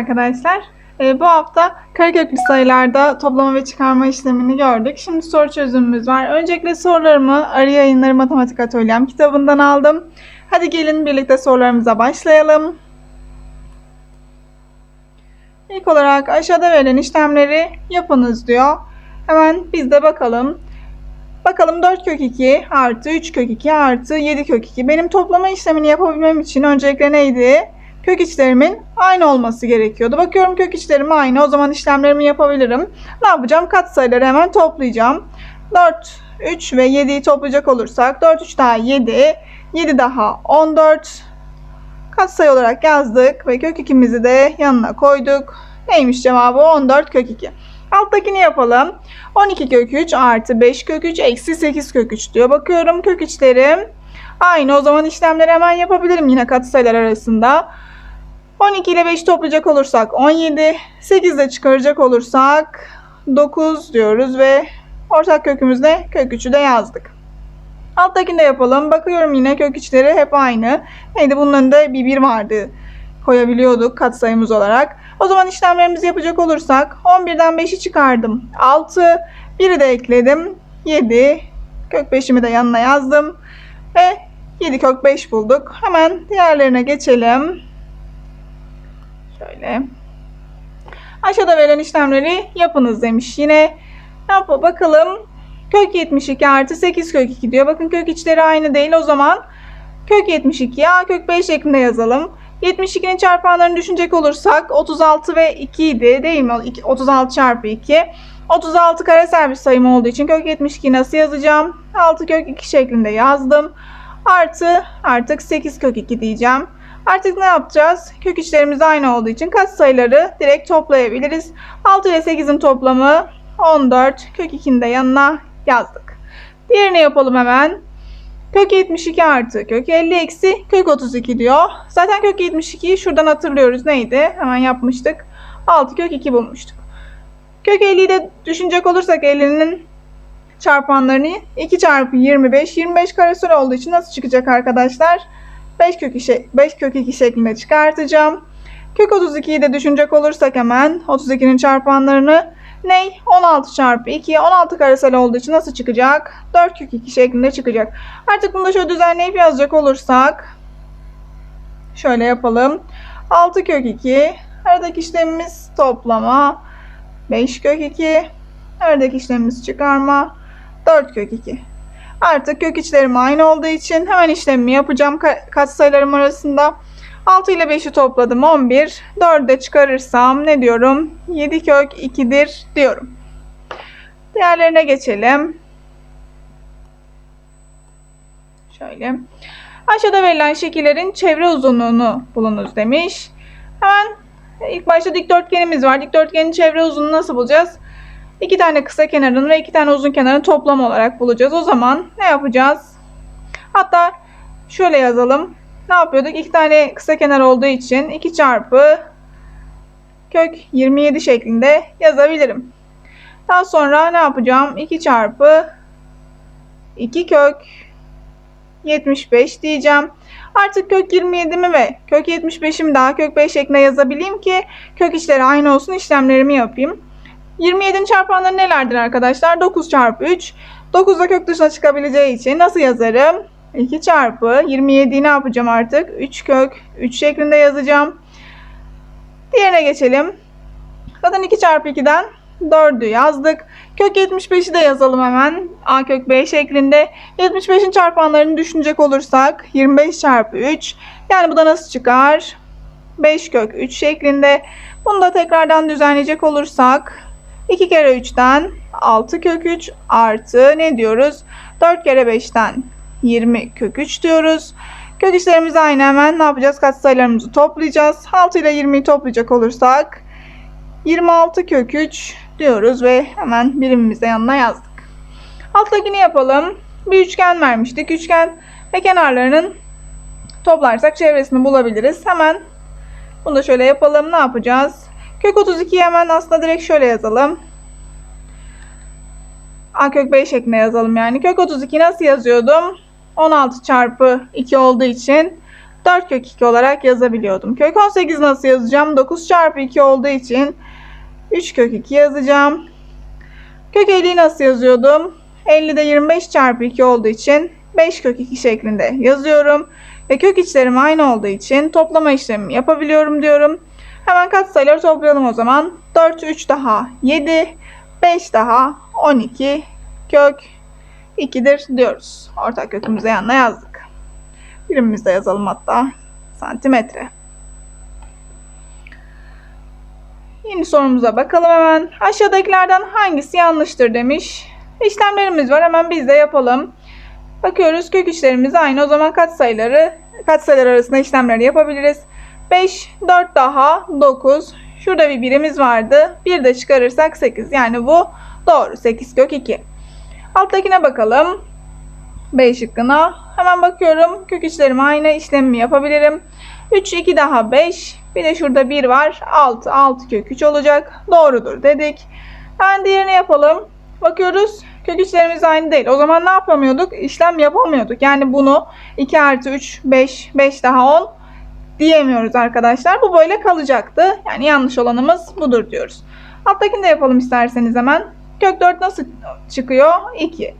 arkadaşlar. Ee, bu hafta kareköklü sayılarda toplama ve çıkarma işlemini gördük. Şimdi soru çözümümüz var. Öncelikle sorularımı Arı Yayınları Matematik Atölyem kitabından aldım. Hadi gelin birlikte sorularımıza başlayalım. İlk olarak aşağıda verilen işlemleri yapınız diyor. Hemen biz de bakalım. Bakalım 4 kök 2 artı 3 kök 2 artı 7 kök 2. Benim toplama işlemini yapabilmem için öncelikle neydi? Kök içlerimin aynı olması gerekiyordu. Bakıyorum kök içlerim aynı. O zaman işlemlerimi yapabilirim. Ne yapacağım? Katsayıları hemen toplayacağım. 4, 3 ve 7'yi toplayacak olursak 4, 3 daha 7, 7 daha 14. Katsayı olarak yazdık ve kök 2'mizi de yanına koyduk. Neymiş cevabı? 14 kök 2. Alttakini yapalım. 12 kök 3 artı 5 kök 3 eksi 8 kök 3 diyor. Bakıyorum kök içlerim aynı. O zaman işlemleri hemen yapabilirim yine katsayılar arasında. 12 ile 5 toplayacak olursak 17, 8 de çıkaracak olursak 9 diyoruz ve ortak kökümüzde kök 3'ü de yazdık. Alttakini de yapalım. Bakıyorum yine kök içleri hep aynı. Neydi bunun önünde bir 1 vardı. Koyabiliyorduk katsayımız olarak. O zaman işlemlerimizi yapacak olursak 11'den 5'i çıkardım. 6, 1'i de ekledim. 7, kök 5'imi de yanına yazdım. Ve 7 kök 5 bulduk. Hemen diğerlerine geçelim. Şöyle. Aşağıda verilen işlemleri yapınız demiş. Yine yap bakalım. Kök 72 artı 8 kök 2 diyor. Bakın kök içleri aynı değil. O zaman kök 72 a kök 5 şeklinde yazalım. 72'nin çarpanlarını düşünecek olursak 36 ve 2 idi değil mi? 36 çarpı 2. 36 karesel bir sayım olduğu için kök 72 nasıl yazacağım? 6 kök 2 şeklinde yazdım. Artı artık 8 kök 2 diyeceğim. Artık ne yapacağız? Kök içlerimiz aynı olduğu için katsayıları direkt toplayabiliriz. 6 ile 8'in toplamı 14. Kök 2'nin de yanına yazdık. Diğerini yapalım hemen. Kök 72 artı kök 50 eksi kök 32 diyor. Zaten kök 72'yi şuradan hatırlıyoruz. Neydi? Hemen yapmıştık. 6 kök 2 bulmuştuk. Kök 50'yi de düşünecek olursak 50'nin çarpanlarını 2 çarpı 25. 25 karesel olduğu için nasıl çıkacak arkadaşlar? 5 kök 2, 5 kök 2 şeklinde çıkartacağım. Kök 32'yi de düşünecek olursak hemen 32'nin çarpanlarını ne? 16 çarpı 2. 16 karesel olduğu için nasıl çıkacak? 4 kök 2 şeklinde çıkacak. Artık bunu da şöyle düzenleyip yazacak olursak şöyle yapalım. 6 kök 2. Aradaki işlemimiz toplama. 5 kök 2. Aradaki işlemimiz çıkarma. 4 kök 2. Artık kök içlerim aynı olduğu için hemen işlemimi yapacağım katsayılarım arasında. 6 ile 5'i topladım 11. 4'ü de çıkarırsam ne diyorum? 7 kök 2'dir diyorum. Diğerlerine geçelim. Şöyle. Aşağıda verilen şekillerin çevre uzunluğunu bulunuz demiş. Hemen ilk başta dikdörtgenimiz var. Dikdörtgenin çevre uzunluğunu nasıl bulacağız? İki tane kısa kenarını ve iki tane uzun kenarını toplam olarak bulacağız. O zaman ne yapacağız? Hatta şöyle yazalım. Ne yapıyorduk? İki tane kısa kenar olduğu için 2 çarpı kök 27 şeklinde yazabilirim. Daha sonra ne yapacağım? 2 çarpı 2 kök 75 diyeceğim. Artık kök 27'mi ve kök 75'imi daha kök 5 şeklinde yazabileyim ki kök içleri aynı olsun işlemlerimi yapayım. 27'nin çarpanları nelerdir arkadaşlar? 9 çarpı 3. 9 da kök dışına çıkabileceği için nasıl yazarım? 2 çarpı 27'yi ne yapacağım artık? 3 kök 3 şeklinde yazacağım. Diğerine geçelim. Zaten 2 çarpı 2'den 4'ü yazdık. Kök 75'i de yazalım hemen. A kök B şeklinde. 75'in çarpanlarını düşünecek olursak 25 çarpı 3. Yani bu da nasıl çıkar? 5 kök 3 şeklinde. Bunu da tekrardan düzenleyecek olursak 2 kere 3'ten 6 kök 3 artı ne diyoruz? 4 kere 5'ten 20 kök 3 diyoruz. Kök içlerimiz aynı hemen ne yapacağız? Katsayılarımızı toplayacağız. 6 ile 20'yi toplayacak olursak 26 kök 3 diyoruz ve hemen birimimize yanına yazdık. Alttakini yapalım. Bir üçgen vermiştik. Üçgen ve kenarlarının toplarsak çevresini bulabiliriz. Hemen bunu da şöyle yapalım. Ne yapacağız? Kök 32'yi hemen aslında direkt şöyle yazalım. A kök 5 şeklinde yazalım yani. Kök 32 nasıl yazıyordum? 16 çarpı 2 olduğu için 4 kök 2 olarak yazabiliyordum. Kök 18 nasıl yazacağım? 9 çarpı 2 olduğu için 3 kök 2 yazacağım. Kök 50'yi nasıl yazıyordum? 50 de 25 çarpı 2 olduğu için 5 kök 2 şeklinde yazıyorum. Ve kök içlerim aynı olduğu için toplama işlemi yapabiliyorum diyorum. Hemen katsayıları toplayalım o zaman. 4, 3 daha 7, 5 daha 12 kök 2'dir diyoruz. Ortak kökümüze yanına yazdık. Birimimizde yazalım hatta santimetre. Yeni sorumuza bakalım hemen. Aşağıdakilerden hangisi yanlıştır demiş. İşlemlerimiz var hemen biz de yapalım. Bakıyoruz kök içlerimiz aynı. O zaman katsayıları katsayılar arasında işlemleri yapabiliriz. 5, 4 daha 9. Şurada bir birimiz vardı. Bir de çıkarırsak 8. Yani bu doğru. 8 kök 2. Alttakine bakalım. B şıkkına. Hemen bakıyorum. Kök içlerim aynı. işlemimi yapabilirim. 3, 2 daha 5. Bir de şurada 1 var. 6, 6 kök 3 olacak. Doğrudur dedik. Hemen diğerini yapalım. Bakıyoruz. Kök içlerimiz aynı değil. O zaman ne yapamıyorduk? İşlem yapamıyorduk. Yani bunu 2 artı 3, 5, 5 daha 10 diyemiyoruz arkadaşlar. Bu böyle kalacaktı. Yani yanlış olanımız budur diyoruz. Alttakini de yapalım isterseniz hemen. Kök 4 nasıl çıkıyor? 2.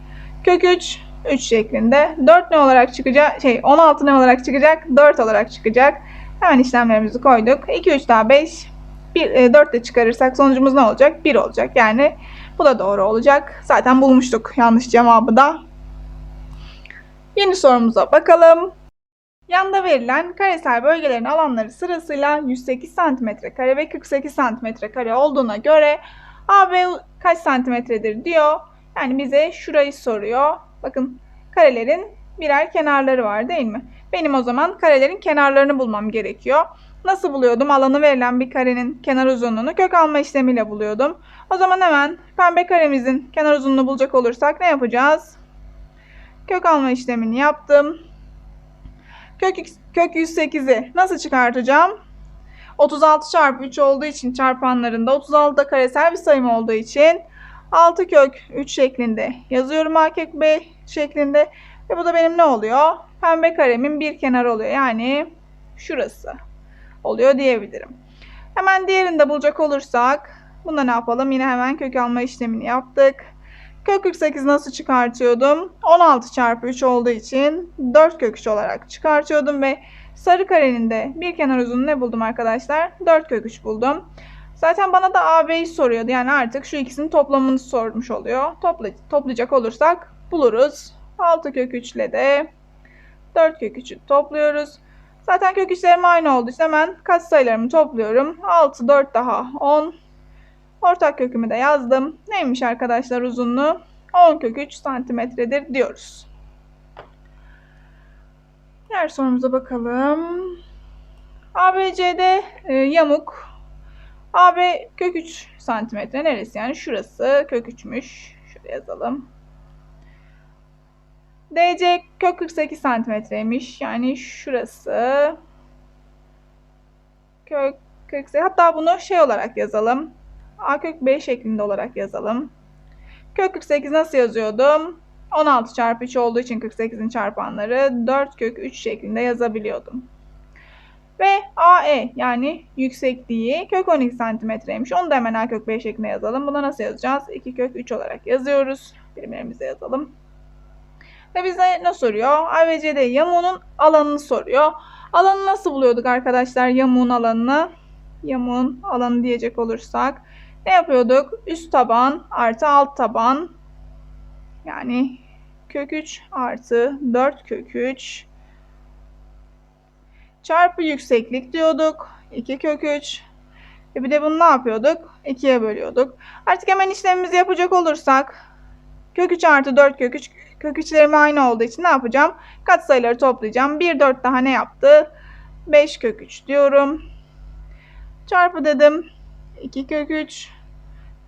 Kök 3 3 şeklinde. 4 ne olarak çıkacak? Şey 16 ne olarak çıkacak? 4 olarak çıkacak. Hemen işlemlerimizi koyduk. 2 3 daha 5. 1 e, 4 de çıkarırsak sonucumuz ne olacak? 1 olacak. Yani bu da doğru olacak. Zaten bulmuştuk yanlış cevabı da. Yeni sorumuza bakalım. Yanda verilen karesel bölgelerin alanları sırasıyla 108 cm kare ve 48 cm kare olduğuna göre AB kaç santimetredir diyor. Yani bize şurayı soruyor. Bakın karelerin birer kenarları var değil mi? Benim o zaman karelerin kenarlarını bulmam gerekiyor. Nasıl buluyordum? Alanı verilen bir karenin kenar uzunluğunu kök alma işlemiyle buluyordum. O zaman hemen pembe karemizin kenar uzunluğunu bulacak olursak ne yapacağız? Kök alma işlemini yaptım. Kök, kök 108'i nasıl çıkartacağım? 36 çarpı 3 olduğu için çarpanlarında 36 da karesel bir sayım olduğu için 6 kök 3 şeklinde yazıyorum A kök B şeklinde. Ve bu da benim ne oluyor? Pembe karemin bir kenarı oluyor. Yani şurası oluyor diyebilirim. Hemen diğerini de bulacak olursak bunda ne yapalım? Yine hemen kök alma işlemini yaptık. Kök 48 nasıl çıkartıyordum? 16 çarpı 3 olduğu için 4 kök 3 olarak çıkartıyordum ve sarı karenin de bir kenar uzunluğu ne buldum arkadaşlar? 4 kök 3 buldum. Zaten bana da AB'yi soruyordu. Yani artık şu ikisinin toplamını sormuş oluyor. Topla, toplayacak olursak buluruz. 6 kök 3 ile de 4 kök 3'ü topluyoruz. Zaten kök içlerim aynı olduğu için hemen katsayılarımı topluyorum. 6, 4 daha 10. Ortak kökümü de yazdım. Neymiş arkadaşlar uzunluğu? 10 kök 3 santimetredir diyoruz. Diğer sorumuza bakalım. ABC'de e, yamuk. AB kök 3 santimetre neresi yani? Şurası kök 3'müş. Şöyle yazalım. DC kök 48 santimetreymiş. Yani şurası kök 48. Hatta bunu şey olarak yazalım. A kök B şeklinde olarak yazalım. Kök 48 nasıl yazıyordum? 16 çarpı 3 olduğu için 48'in çarpanları 4 kök 3 şeklinde yazabiliyordum. Ve AE yani yüksekliği kök 12 santimetreymiş. Onu da hemen A kök B şeklinde yazalım. Bunu nasıl yazacağız? 2 kök 3 olarak yazıyoruz. Birimlerimize yazalım. Ve bize ne soruyor? ABCD yamuğunun alanını soruyor. Alanı nasıl buluyorduk arkadaşlar yamuğun alanını? Yamuğun alanı diyecek olursak ne yapıyorduk? Üst taban artı alt taban yani kök 3 artı 4 kök 3 çarpı yükseklik diyorduk. 2 kök 3 ve bir de bunu ne yapıyorduk? 2'ye bölüyorduk. Artık hemen işlemimizi yapacak olursak kök 3 artı 4 kök 3 kök 3'lerim aynı olduğu için ne yapacağım? Katsayıları toplayacağım. 1 4 daha ne yaptı? 5 kök 3 diyorum. Çarpı dedim. 2 kök 3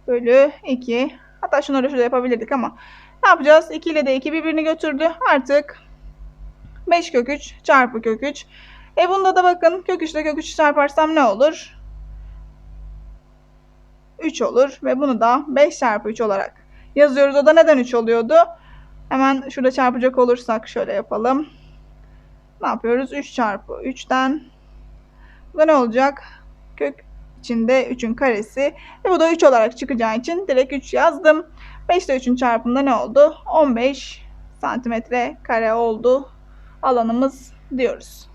bölü 2. Hatta şunları şurada yapabilirdik ama ne yapacağız? 2 ile de 2 birbirini götürdü. Artık 5 kök 3 çarpı kök 3. E bunda da bakın kök 3 ile kök 3 çarparsam ne olur? 3 olur ve bunu da 5 çarpı 3 olarak yazıyoruz. O da neden 3 oluyordu? Hemen şurada çarpacak olursak şöyle yapalım. ne yapıyoruz? 3 çarpı 3'ten bu da ne olacak? Kök içinde 3'ün karesi. Ve bu da 3 olarak çıkacağı için direkt 3 yazdım. 5 ile 3'ün çarpımında ne oldu? 15 santimetre kare oldu alanımız diyoruz.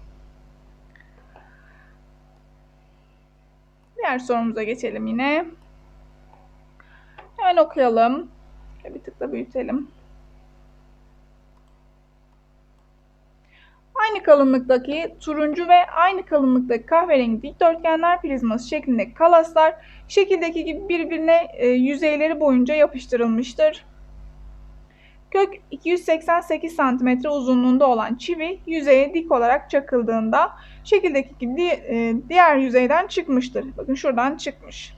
Diğer sorumuza geçelim yine. Hemen okuyalım. Bir tık da büyütelim. Aynı kalınlıktaki turuncu ve aynı kalınlıktaki kahverengi dikdörtgenler prizması şeklindeki kalaslar şekildeki gibi birbirine e, yüzeyleri boyunca yapıştırılmıştır. Kök 288 cm uzunluğunda olan çivi yüzeye dik olarak çakıldığında şekildeki gibi e, diğer yüzeyden çıkmıştır. Bakın şuradan çıkmış.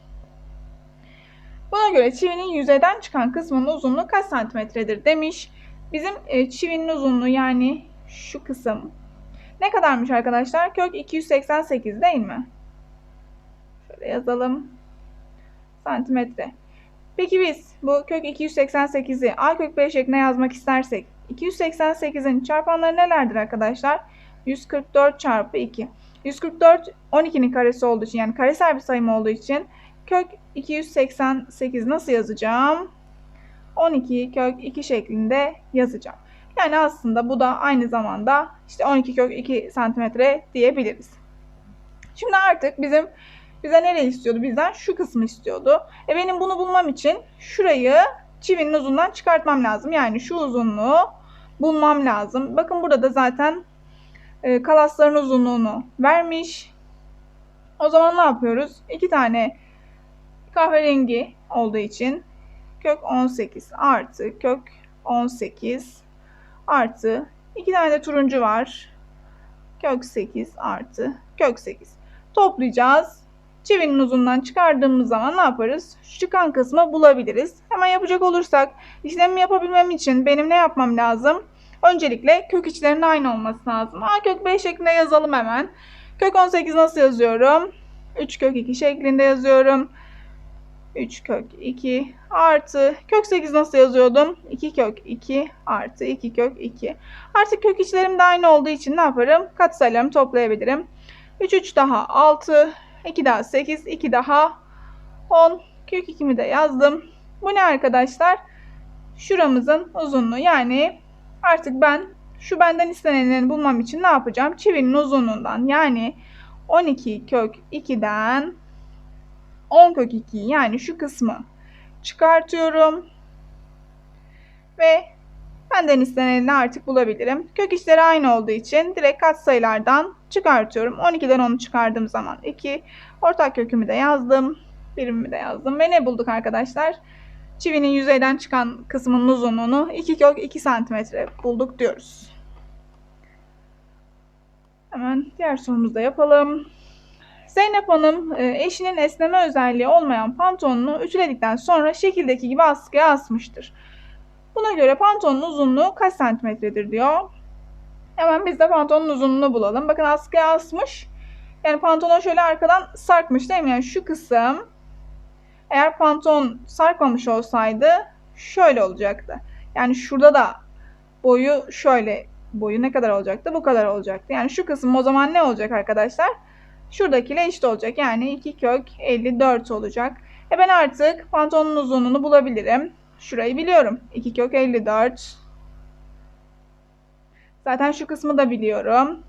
Buna göre çivinin yüzeyden çıkan kısmının uzunluğu kaç santimetredir demiş. Bizim e, çivinin uzunluğu yani şu kısım ne kadarmış arkadaşlar? Kök 288 değil mi? Şöyle yazalım. Santimetre. Peki biz bu kök 288'i a kök b şeklinde yazmak istersek 288'in çarpanları nelerdir arkadaşlar? 144 çarpı 2. 144 12'nin karesi olduğu için yani karesel bir sayım olduğu için kök 288 nasıl yazacağım? 12 kök 2 şeklinde yazacağım. Yani aslında bu da aynı zamanda işte 12 kök 2 santimetre diyebiliriz. Şimdi artık bizim bize nereye istiyordu? Bizden şu kısmı istiyordu. E benim bunu bulmam için şurayı çivinin uzundan çıkartmam lazım. Yani şu uzunluğu bulmam lazım. Bakın burada da zaten e, kalasların uzunluğunu vermiş. O zaman ne yapıyoruz? İki tane kahverengi olduğu için kök 18 artı kök 18 artı 2 tane de turuncu var. Kök 8 artı kök 8. Toplayacağız. Çivinin uzundan çıkardığımız zaman ne yaparız? Şu çıkan kısmı bulabiliriz. Hemen yapacak olursak işlemi yapabilmem için benim ne yapmam lazım? Öncelikle kök içlerinin aynı olması lazım. A kök B şeklinde yazalım hemen. Kök 18 nasıl yazıyorum? 3 kök 2 şeklinde yazıyorum. 3 kök 2 artı kök 8 nasıl yazıyordum? 2 kök 2 artı 2 kök 2. Artık kök içlerim de aynı olduğu için ne yaparım? Katsayılarımı toplayabilirim. 3 3 daha 6 2 daha 8 2 daha 10 kök 2'mi de yazdım. Bu ne arkadaşlar? Şuramızın uzunluğu yani artık ben şu benden istenenleri bulmam için ne yapacağım? Çivinin uzunluğundan yani 12 kök 2'den 10 kök 2 yani şu kısmı çıkartıyorum. Ve benden istenenini artık bulabilirim. Kök içleri aynı olduğu için direkt katsayılardan çıkartıyorum. 12'den 10'u çıkardığım zaman 2. Ortak kökümü de yazdım. Birimimi de yazdım. Ve ne bulduk arkadaşlar? Çivinin yüzeyden çıkan kısmının uzunluğunu 2 kök 2 santimetre bulduk diyoruz. Hemen diğer sorumuzu da yapalım. Zeynep Hanım e, eşinin esneme özelliği olmayan pantolonunu ütüledikten sonra şekildeki gibi askıya asmıştır. Buna göre pantolonun uzunluğu kaç santimetredir diyor. Hemen biz de pantolonun uzunluğunu bulalım. Bakın askıya asmış. Yani pantolon şöyle arkadan sarkmış değil mi? Yani şu kısım eğer pantolon sarkmamış olsaydı şöyle olacaktı. Yani şurada da boyu şöyle boyu ne kadar olacaktı? Bu kadar olacaktı. Yani şu kısım o zaman ne olacak arkadaşlar? Şuradakiyle eşit olacak. Yani 2 kök 54 olacak. E ben artık pantolonun uzunluğunu bulabilirim. Şurayı biliyorum. 2 kök 54. Zaten şu kısmı da biliyorum.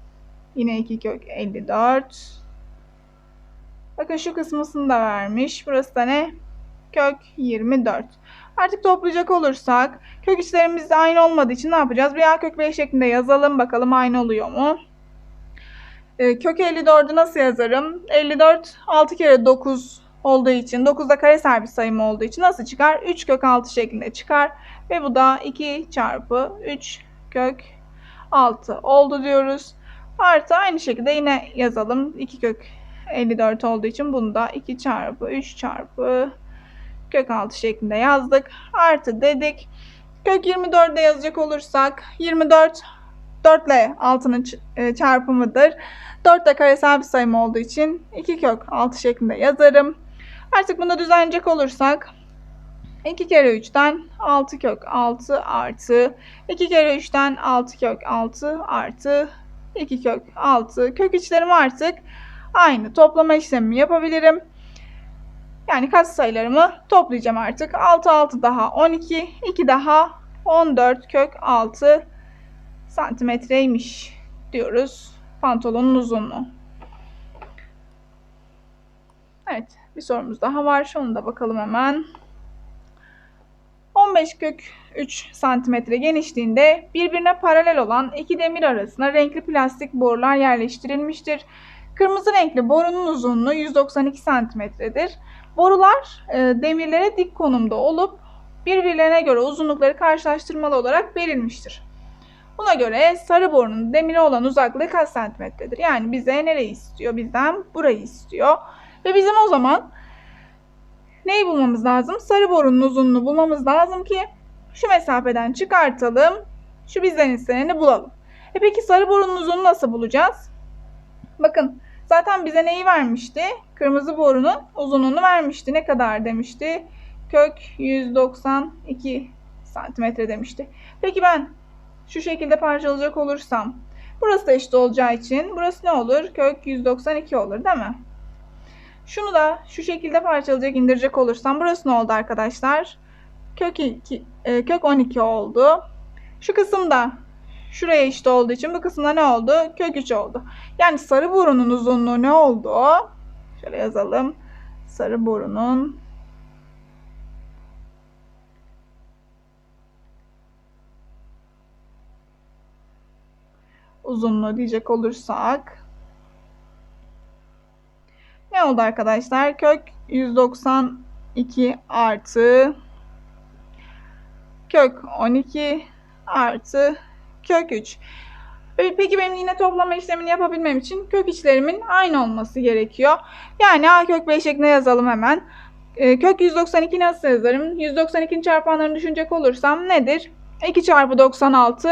Yine 2 kök 54. Bakın şu kısmısını da vermiş. Burası da ne? Kök 24. Artık toplayacak olursak kök içlerimiz de aynı olmadığı için ne yapacağız? Bir A kök B şeklinde yazalım. Bakalım aynı oluyor mu? E, kök 54'ü nasıl yazarım? 54 6 kere 9 olduğu için 9 da karesel bir sayım olduğu için nasıl çıkar? 3 kök 6 şeklinde çıkar. Ve bu da 2 çarpı 3 kök 6 oldu diyoruz. Artı aynı şekilde yine yazalım. 2 kök 54 olduğu için bunu da 2 çarpı 3 çarpı kök 6 şeklinde yazdık. Artı dedik. Kök 24'de yazacak olursak 24 4 ile 6'nın e, çarpımıdır. 4 de karesel bir sayım olduğu için 2 kök 6 şeklinde yazarım. Artık bunu düzenleyecek olursak 2 kere 3'ten 6 kök 6 artı 2 kere 3'ten 6 kök 6 artı 2 kök 6. Kök içlerim artık aynı. Toplama işlemimi yapabilirim. Yani katsayılarımı toplayacağım artık. 6 6 daha 12. 2 daha 14 kök 6 santimetreymiş diyoruz. Pantolonun uzunluğu. Evet bir sorumuz daha var. Onu da bakalım hemen. 15 kök 3 santimetre genişliğinde birbirine paralel olan iki demir arasına renkli plastik borular yerleştirilmiştir. Kırmızı renkli borunun uzunluğu 192 santimetredir. Borular e, demirlere dik konumda olup birbirlerine göre uzunlukları karşılaştırmalı olarak verilmiştir. Buna göre sarı borunun demire olan uzaklığı kaç santimetredir? Yani bize nereyi istiyor? Bizden burayı istiyor. Ve bizim o zaman neyi bulmamız lazım? Sarı borunun uzunluğunu bulmamız lazım ki şu mesafeden çıkartalım. Şu bizden isteneni bulalım. E peki sarı borunun uzunluğunu nasıl bulacağız? Bakın zaten bize neyi vermişti? Kırmızı borunun uzunluğunu vermişti. Ne kadar demişti? Kök 192 santimetre demişti. Peki ben şu şekilde parçalayacak olursam burası da eşit olacağı için burası ne olur? Kök 192 olur değil mi? Şunu da şu şekilde parçalayacak indirecek olursam burası ne oldu arkadaşlar? Kök 2, e, kök 12 oldu. Şu kısım da şuraya eşit olduğu için bu kısımda ne oldu? Kök 3 oldu. Yani sarı borunun uzunluğu ne oldu? Şöyle yazalım. Sarı borunun uzunluğu diyecek olursak ne oldu arkadaşlar? Kök 192 artı kök 12 artı kök 3. Peki benim yine toplama işlemini yapabilmem için kök içlerimin aynı olması gerekiyor. Yani a kök 5 şeklinde yazalım hemen. E, kök 192 nasıl yazarım? 192'nin çarpanlarını düşünecek olursam nedir? 2 çarpı 96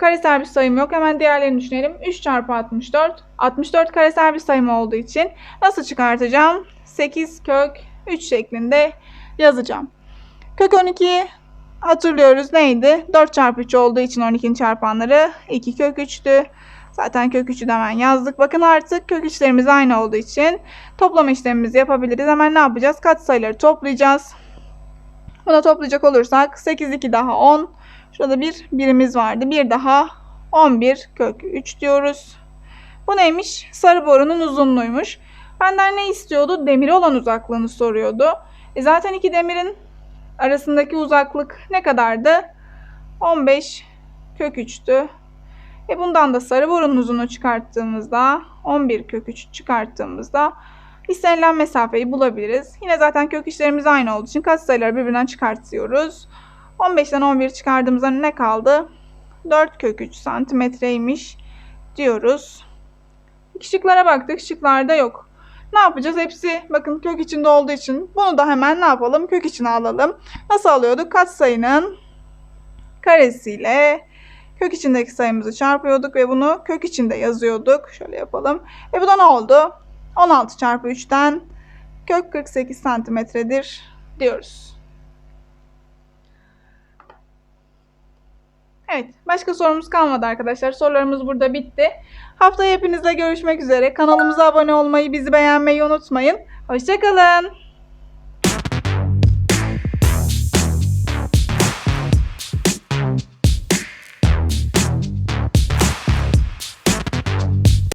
karesel bir sayım yok. Hemen diğerlerini düşünelim. 3 çarpı 64. 64 karesel bir sayım olduğu için nasıl çıkartacağım? 8 kök 3 şeklinde yazacağım. Kök 12 hatırlıyoruz neydi? 4 çarpı 3 olduğu için 12'nin çarpanları 2 kök 3'tü. Zaten kök 3'ü de hemen yazdık. Bakın artık kök 3'lerimiz aynı olduğu için toplama işlemimizi yapabiliriz. Hemen ne yapacağız? Kaç sayıları toplayacağız. Bunu toplayacak olursak 8 2 daha 10. Şurada bir birimiz vardı. Bir daha 11 kök 3 diyoruz. Bu neymiş? Sarı borunun uzunluğuymuş. Benden ne istiyordu? Demiri olan uzaklığını soruyordu. E zaten iki demirin arasındaki uzaklık ne kadardı? 15 kök 3'tü. E bundan da sarı borunun uzunluğu çıkarttığımızda 11 kök 3 çıkarttığımızda istenilen mesafeyi bulabiliriz. Yine zaten kök içlerimiz aynı olduğu için katsayıları birbirinden çıkartıyoruz. 15'ten 11 çıkardığımızda ne kaldı? 4 kök 3 santimetreymiş diyoruz. Şıklara baktık. Şıklarda yok. Ne yapacağız? Hepsi bakın kök içinde olduğu için bunu da hemen ne yapalım? Kök içine alalım. Nasıl alıyorduk? Katsayının karesiyle kök içindeki sayımızı çarpıyorduk ve bunu kök içinde yazıyorduk. Şöyle yapalım. E bu da ne oldu? 16 çarpı 3'ten kök 48 santimetredir diyoruz. Evet, başka sorumuz kalmadı arkadaşlar. Sorularımız burada bitti. Haftaya hepinizle görüşmek üzere. Kanalımıza abone olmayı, bizi beğenmeyi unutmayın. Hoşçakalın.